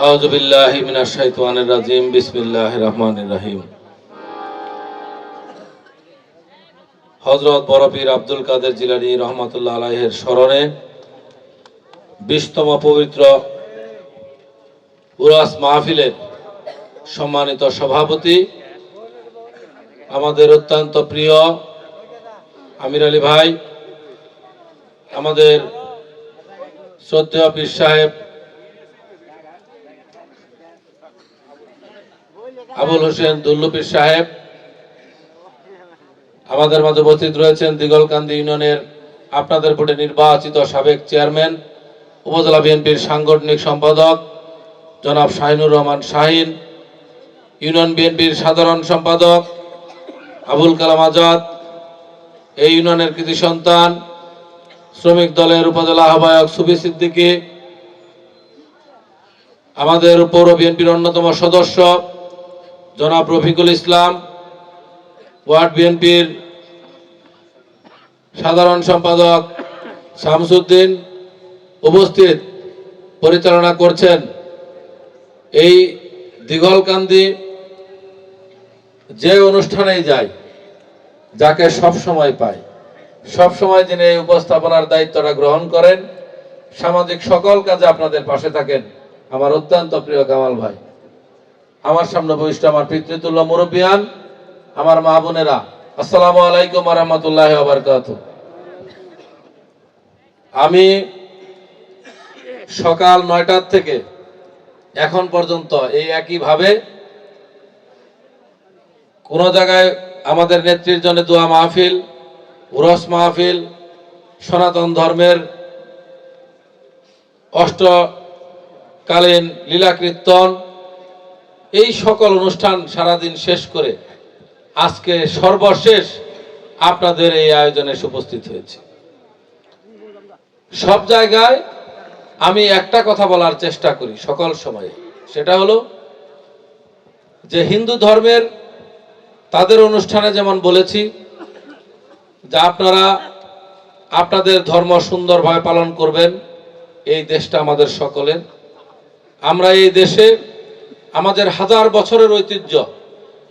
আউযু বিল্লাহি মিনাশ শাইতানির রাজিম, বিসমিল্লাহির রহমানির রহিম। হযরত বড়পীর আব্দুল কাদের জিলানী রহমাতুল্লাহ আলাইহির স্মরণে বিশতম পবিত্র উরাস মাহফিলের সম্মানিত সভাপতি, আমাদের অত্যন্ত প্রিয় আমির আলী ভাই, আমাদের শ্রদ্ধেয় পীর সাহেব আবুল হোসেন দুল্লুপীর সাহেব। আমাদের মাঝে উপস্থিত রয়েছেন দিগলকান্দি ইউনিয়নের আপনাদের ভোটে নির্বাচিত সাবেক চেয়ারম্যান, উপজেলা বিএনপির সাংগঠনিক সম্পাদক জনাব শাহিনুর রহমান শাহিন, ইউনিয়ন বিএনপির সাধারণ সম্পাদক আবুল কালাম আজাদ, এই ইউনিয়নের কৃতি সন্তান, শ্রমিক দলের উপজেলা আহ্বায়ক সুবি সিদ্দিকী আমাদের পৌর বিএনপির অন্যতম সদস্য, জনাব রফিকুল ইসলাম, ওয়ার্ড বিএনপির সাধারণ সম্পাদক শামসুদ্দিন উপস্থিত পরিচালনা করছেন এই দিঘলকান্দি যে অনুষ্ঠানেই যায় যাকে সব সময় পায় সব সময় যিনি এই উপস্থাপনার দায়িত্বটা গ্রহণ করেন, সামাজিক সকল কাজে আপনাদের পাশে থাকেন। আমার অত্যন্ত প্রিয় কামাল ভাই। আমার সামনে বৈশিষ্ট্য আমার পিতৃতুল্য মুরব্বিয়ান, আমার মা বোনেরা, আসসালামু আলাইকুম রহমতুল্লাহ আমি সকাল নয়টার থেকে এখন পর্যন্ত এই একইভাবে কোন জায়গায় আমাদের নেত্রীর জন্য দোয়া মাহফিল, উরস মাহফিল, সনাতন ধর্মের অষ্টকালীন লীলা কীর্তন, এই সকল অনুষ্ঠান সারাদিন শেষ করে আজকে সর্বশেষ আপনাদের এই আয়োজনে উপস্থিত হয়েছে। সব জায়গায় আমি একটা কথা বলার চেষ্টা করি সকল সময়ে। সেটা হলো যে হিন্দু ধর্মের তাদের অনুষ্ঠানে যেমন বলেছি, যে আপনারা আপনাদের ধর্ম সুন্দরভাবে পালন করবেন, এই দেশটা আমাদের সকলের। আমরা এই দেশে আমাদের হাজার বছরের ঐতিহ্য,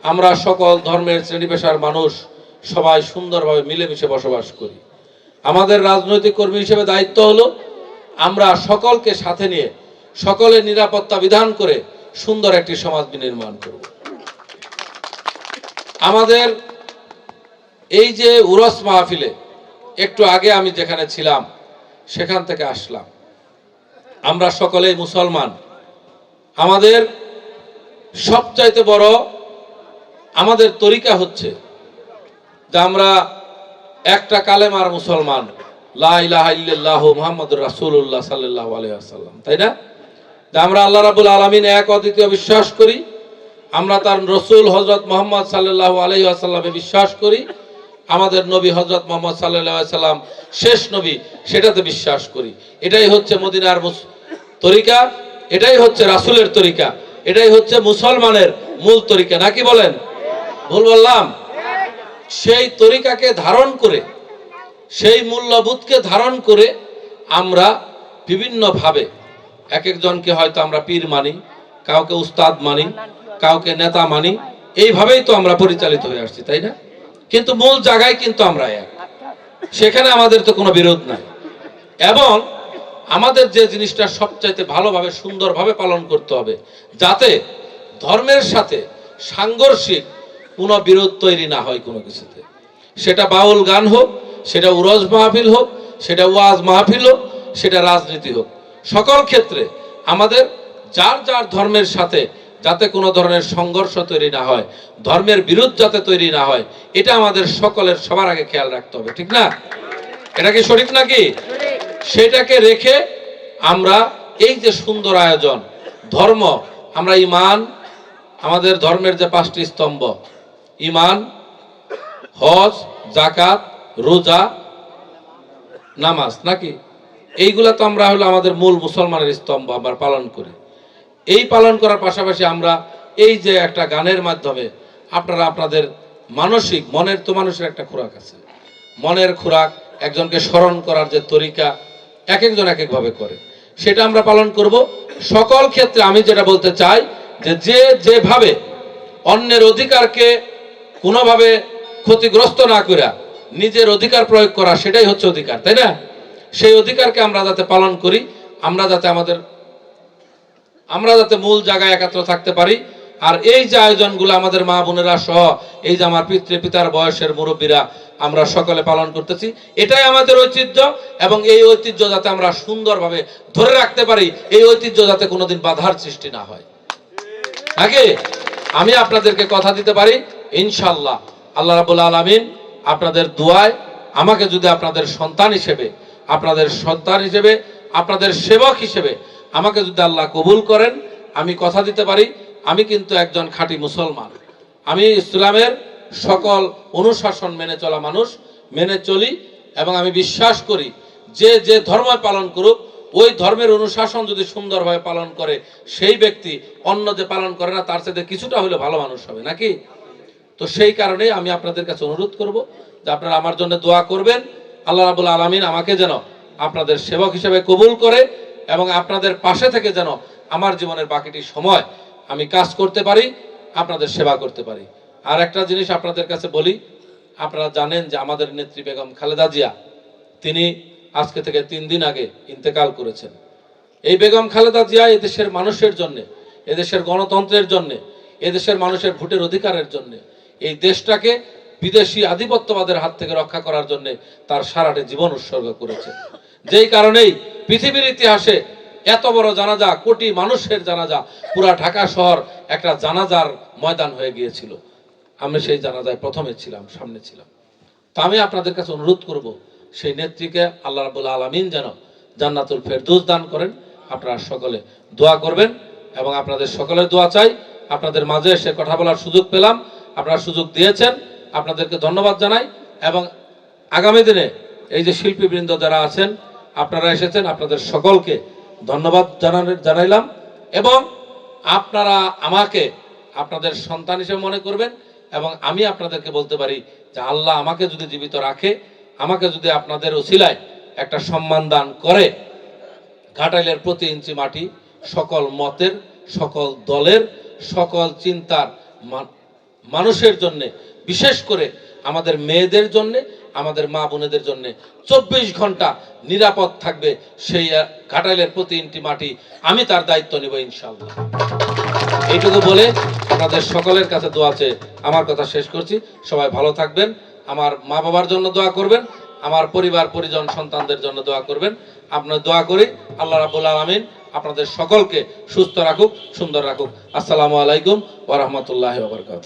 আমরা সকল ধর্মের শ্রেণি পেশার মানুষ সবাই সুন্দরভাবে মিলেমিশে বসবাস করি। আমাদের রাজনৈতিক কর্মী হিসেবে দায়িত্ব হলো আমরা সকলকে সাথে নিয়ে সকলের নিরাপত্তা বিধান করে সুন্দর একটি সমাজ বিনির্মাণ করব। আমাদের এই যে উরস মাহফিলে একটু আগে আমি যেখানে ছিলাম, সেখান থেকে আসলাম। আমরা সকলেই মুসলমান। আমাদের সবচাইতে বড় আমাদের তরিকা হচ্ছে যে আমরা একটা কালেমার মুসলমান, লা ইলাহা ইল্লাল্লাহু মুহাম্মাদুর রাসূলুল্লাহ সাল্লাল্লাহু আলাইহি ওয়াসাল্লাম, তাই না? যে আমরা আল্লাহ রাব্বুল আলামিন এক অদ্বিতীয় বিশ্বাস করি, আমরা তার রসুল হজরত মোহাম্মদ সাল্লাল্লাহু আলাইহি ওয়াসাল্লামে বিশ্বাস করি, আমাদের নবী হজরত মোহাম্মদ আলাইহি সাল্লাম শেষ নবী সেটাতে বিশ্বাস করি। এটাই হচ্ছে মদিনার তরিকা। এটাই হচ্ছে রাসুলের তরিকা, এটাই হচ্ছে মুসলমানের মূল তরিকা নাকি বলেন? ভুল বললাম? সেই তরিকাকে ধারণ করে, সেই মূল্যবোধকে ধারণ করে আমরা বিভিন্নভাবে এক একজনকে হয়তো আমরা পীর মানি, কাউকে উস্তাদ মানি, কাউকে নেতা মানি, এইভাবেই তো আমরা পরিচালিত হয়ে আসছি, তাই না? কিন্তু মূল জায়গায় কিন্তু আমরা এক। সেখানে আমাদের তো কোনো বিরোধ নাই। এবং আমাদের যে জিনিসটা সবচাইতে ভালোভাবে, সুন্দরভাবে পালন করতে হবে, যাতে ধর্মের সাথে সাংঘর্ষিক কোনো বিরোধ তৈরি না হয় কোনো কিছুতে। সেটা বাউল গান হোক, সেটা উরজ মাহফিল হোক, সেটা ওয়াজ মাহফিল হোক, সেটা রাজনীতি হোক। সকল ক্ষেত্রে আমাদের যার যার ধর্মের সাথে যাতে কোনো ধরনের সংঘর্ষ তৈরি না হয়, ধর্মের বিরোধ যাতে তৈরি না হয়, এটা আমাদের সকলের সবার আগে খেয়াল রাখতে হবে, ঠিক না? এটা কি সঠিক নাকি? সেটাকে রেখে আমরা এই যে সুন্দর আয়োজন, ধর্ম, আমরা ইমান, আমাদের ধর্মের যে পাঁচটি স্তম্ভ, ইমান, হজ জাকাত রোজা, নামাজ, নাকি? এইগুলা তো আমরা হলো আমাদের মূল মুসলমানের স্তম্ভ আমরা পালন করি। এই পালন করার পাশাপাশি আমরা এই যে একটা গানের মাধ্যমে আপনারা আপনাদের মানসিক, মনের তো মানুষের একটা খোরাক আছে। মনের খোরাক একজনকে স্মরণ করার যে তরিকা এক একজন এক একভাবে করে। সেটা আমরা পালন করব। সকল ক্ষেত্রে আমি যেটা বলতে চাই যে যে যেভাবে অন্যের অধিকারকে কোনোভাবে ক্ষতিগ্রস্ত না করে নিজের অধিকার প্রয়োগ করা, সেটাই হচ্ছে অধিকার, তাই না? সেই অধিকারকে আমরা যাতে পালন করি, আমরা যাতে আমাদের, আমরা যাতে মূল জায়গায় একাত্র থাকতে পারি আর এই যে আয়োজনগুলো আমাদের মা বোনেরা সহ, এই যে আমার পিতৃ পিতার বয়সের মুরব্বীরা আমরা সকলে পালন করতেছি, এটাই আমাদের ঐতিহ্য এবং এই ঐতিহ্য যাতে আমরা সুন্দরভাবে ধরে রাখতে পারি, এই ঐতিহ্য যাতে কোনোদিন বাধার সৃষ্টি না হয়। আগে আমি আপনাদেরকে কথা দিতে পারি ইনশাল্লাহ আল্লাহ রাবুল আলমিন আপনাদের দোয়ায় আমাকে যদি আপনাদের সন্তান হিসেবে, আপনাদের সন্তান হিসেবে, আপনাদের সেবক হিসেবে আমাকে যদি আল্লাহ কবুল করেন, আমি কথা দিতে পারি আমি কিন্তু একজন খাঁটি মুসলমান। আমি ইসলামের সকল অনুশাসন মেনে চলা মানুষ, মেনে চলি এবং আমি বিশ্বাস করি যে যে ধর্ম পালন করুক, ওই ধর্মের অনুশাসন যদি সুন্দরভাবে পালন করে, সেই ব্যক্তি অন্য যে পালন করে না, তার সাথে কিছুটা হলে ভালো মানুষ হবে, নাকি? তো সেই কারণে আমি আপনাদের কাছে অনুরোধ করব যে আপনারা আমার জন্য দোয়া করবেন। আল্লাহ রাবুল আলমিন আমাকে যেন আপনাদের সেবক হিসেবে কবুল করে এবং আপনাদের পাশে থেকে যেন আমার জীবনের বাকিটি সময় আমি কাজ করতে পারি, আপনাদের সেবা করতে পারি। আর একটা জিনিস আপনাদের কাছে বলি, আপনারা জানেন যে আমাদের নেত্রী বেগম খালেদা জিয়া, তিনি আজকে থেকে তিন দিন আগে ইন্তেকাল করেছেন। এই বেগম খালেদা জিয়া এদেশের মানুষের জন্য, এদেশের গণতন্ত্রের জন্য, এদেশের মানুষের ভোটের অধিকারের জন্য, এই দেশটাকে বিদেশি আধিপত্যবাদের হাত থেকে রক্ষা করার জন্য তার সারাটে জীবন উৎসর্গ করেছে। যেই কারণেই পৃথিবীর ইতিহাসে এত বড় জানাজা, কোটি মানুষের জানাজা। পুরা ঢাকা শহর একটা জানাজার ময়দান হয়ে গিয়েছিল। আমি সেই জানাজায় প্রথমে ছিলাম, সামনে ছিলাম। তো আমি আপনাদের কাছে অনুরোধ করব, সেই নেত্রীকে আল্লাহ রাবুল আলমিন যেন জান্নাতুল ফেরদৌস দান করেন। আপনারা সকলে দোয়া করবেন এবং আপনাদের সকলের দোয়া চাই। আপনাদের মাঝে এসে কথা বলার সুযোগ পেলাম, আপনারা সুযোগ দিয়েছেন। আপনাদেরকে ধন্যবাদ জানাই এবং আগামী দিনে এই যে শিল্পীবৃন্দ যারা আছেন, আপনারা এসেছেন, আপনাদের সকলকে ধন্যবাদ জানাইলাম এবং আপনারা আমাকে আপনাদের সন্তান হিসেবে মনে করবেন এবং আমি আপনাদেরকে বলতে পারি যে আল্লাহ আমাকে যদি জীবিত রাখে, আমাকে যদি আপনাদের ওসিলায় একটা সম্মান দান করে, ঘাটাইলের প্রতি ইঞ্চি মাটি সকল মতের, সকল দলের, সকল চিন্তার মানুষের জন্যে বিশেষ করে আমাদের মেয়েদের জন্য আমাদের মা বোনেদের জন্য চব্বিশ ঘণ্টা নিরাপদ থাকবে সেই আহ, ঘাটাইলের প্রতি ইঞ্চি মাটি। আমি তার দায়িত্ব নেব ইনশাল্লাহ এইটুকু বলে আপনাদের সকলের কাছে দোয়া চেয়ে আমার কথা শেষ করছি। সবাই ভালো থাকবেন। আমার মা বাবার জন্য দোয়া করবেন। আমার পরিবার পরিজন সন্তানদের জন্য দোয়া করবেন। আপনার দোয়া করি। আল্লাহ রাবুল আলমিন আপনাদের সকলকে সুস্থ রাখুক সুন্দর রাখুক। আসসালামু আলাইকুম ওরহমতুল্লাহ বাবরকাত